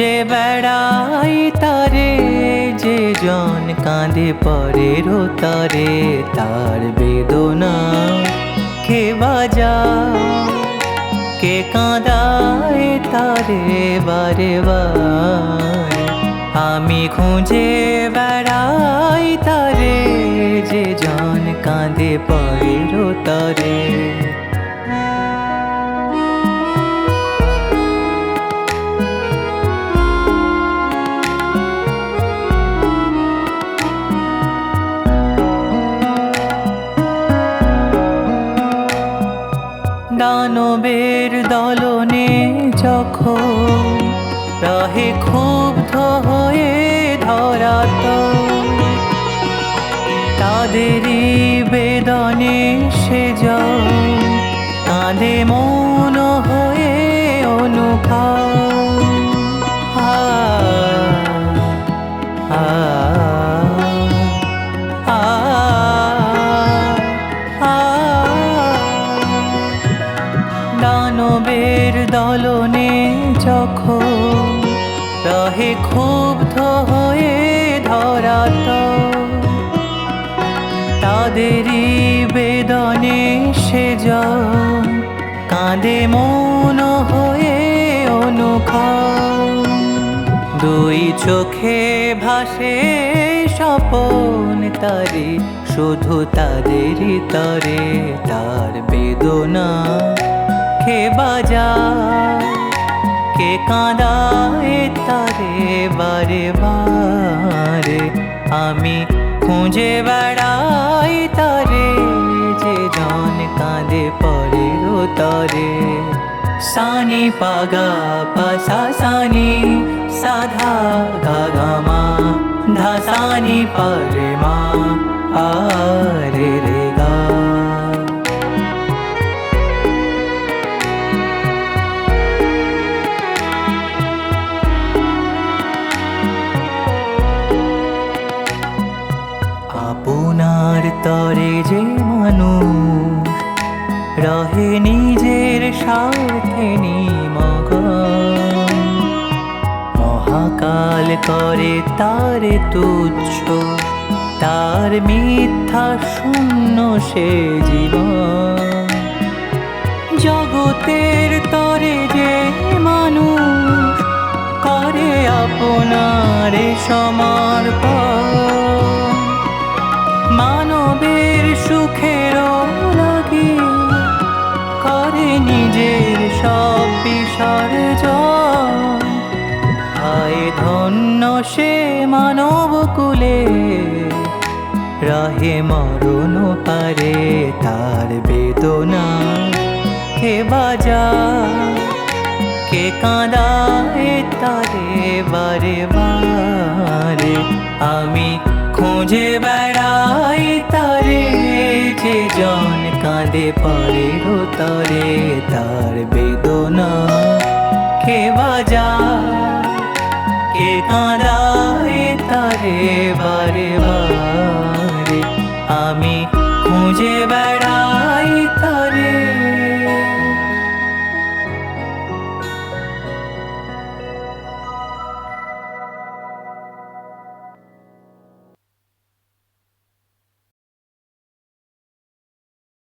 খুঁজে বেড়াই তারে, যে জন কাঁদে পরে তারে, তার বেদনা কে বাজা, কে কাঁদায় তারে বারে বার। আমি খুঁজে বেড়াই দানবের দলনে যখন রাহে ক্ষুব্ধ হয়ে ধরাত তাদেরই বেদনে সে যাও কাঁদে মন। দলনে যখন রহে ক্ষুব্ধ হয়ে ধরাত, তাদেরই বেদনে সে কাঁদে মন হয়ে অনুখা দুই চোখে ভাসে স্বপন তারে, শুধু তাদেরই তরে তার বেদনা। কে বাজা কে কাঁদায় তারে বারে বারে আমি খুঁজে বেড়াই তারে যে জন কাঁদে পরে তরে সানি পাগা পাসা সানি সাধা গা গা মা ধা সানি পরে রহে নিজের স্বার্থে নিমগ মহাকাল করে তারে তুচ্ছ, তার মিথ্যা শূন্য সে জীবন। জগতের তরে যে মানুষ করে আপনার সমর্পণ। মানবের ধন্য সে মানব কুলে। রহে মরণ পারে তার বেদনা। কে বাজা, কে কাঁদায় তারে বারে বারে। আমি খুঁজে বেড়াই তারে, যে জন কাঁদে পরে তরে। তার বেদনা কে বাজা কাঁদায় তারে বারে বারে আমি খুঁজে তারে